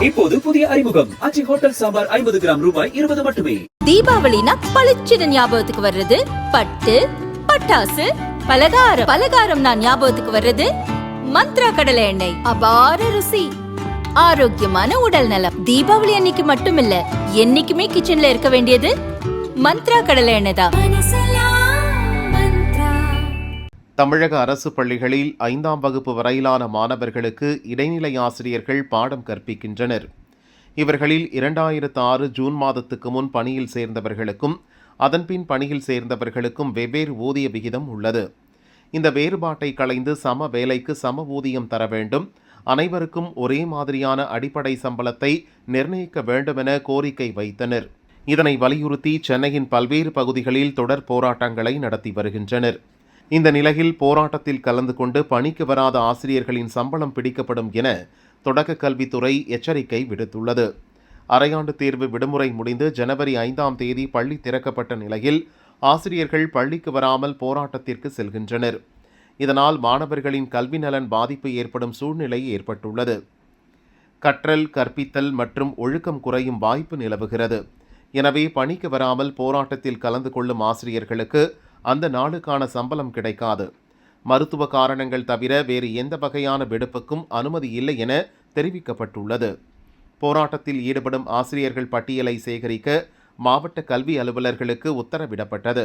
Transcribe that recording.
இப்போது புதிய அறிமுகம். அச்சி ஹோட்டல் சாம்பார் ஐம்பது கிராம் ரூபாய் இருபது மட்டுமே. தீபாவளினா பளிச்சுன்னு ஞாபகத்துக்கு வர்றது? பட்டு பட்டாசு பலகாரம். பலகாரம் நான் ஞாபகத்துக்கு வர்றது? மந்த்ரா கடலை எண்ணெய். அபார ருசி. ஆரோக்கியமான உடல் நலம். தீபாவளி அன்னைக்கு மட்டும் இல்ல என்னைக்குமே கிச்சன்ல இருக்க வேண்டியது மந்த்ரா கடலை எண்ணெய் தான். தமிழக அரசு பள்ளிகளில் ஐந்தாம் வகுப்பு வரையிலான மாணவர்களுக்கு இடைநிலை ஆசிரியர்கள் பாடம் கற்பிக்கின்றனர். இவர்களில் இரண்டாயிரத்து ஆறு ஜூன் மாதத்துக்கு முன் பணியில் சேர்ந்தவர்களுக்கும் அதன்பின் பணியில் சேர்ந்தவர்களுக்கும் வெவ்வேறு ஊதிய விகிதம் உள்ளது. இந்த வேறுபாட்டை களைந்து சம வேலைக்கு சம ஊதியம் தர வேண்டும். அனைவருக்கும் ஒரே மாதிரியான அடிப்படை சம்பளத்தை நிர்ணயிக்க வேண்டுமென கோரிக்கை வைத்தனர். இதனை வலியுறுத்தி சென்னையின் பல்வேறு பகுதிகளில் தொடர் போராட்டங்களை நடத்தி வருகின்றனர். இந்த நிலையில் போராட்டத்தில் கலந்து கொண்டு பணிக்கு வராத ஆசிரியர்களின் சம்பளம் பிடிக்கப்படும் என தொடக்க கல்வித்துறை எச்சரிக்கை விடுத்துள்ளது. அரையாண்டு தேர்வு விடுமுறை முடிந்து ஜனவரி ஐந்தாம் தேதி பள்ளி திறக்கப்பட்ட நிலையில் ஆசிரியர்கள் பள்ளிக்கு வராமல் போராட்டத்திற்கு செல்கின்றனர். இதனால் மாணவர்களின் கல்வி நலன் பாதிப்பு ஏற்படும் சூழ்நிலை ஏற்பட்டுள்ளது. கற்றல் கற்பித்தல் மற்றும் ஒழுக்கம் குறையும் வாய்ப்பு நிலவுகிறது. எனவே பணிக்கு வராமல் போராட்டத்தில் கலந்து கொள்ளும் ஆசிரியர்களுக்கு அந்த நாளுக்கான சம்பளம் கிடைக்காது. மருத்துவ காரணங்கள் தவிர வேறு எந்த வகையான விடுப்புக்கும் அனுமதி இல்லை என தெரிவிக்கப்பட்டுள்ளது. போராட்டத்தில் ஈடுபடும் ஆசிரியர்கள் பட்டியலை சேகரிக்க மாவட்ட கல்வி அலுவலர்களுக்கு உத்தரவிடப்பட்டது.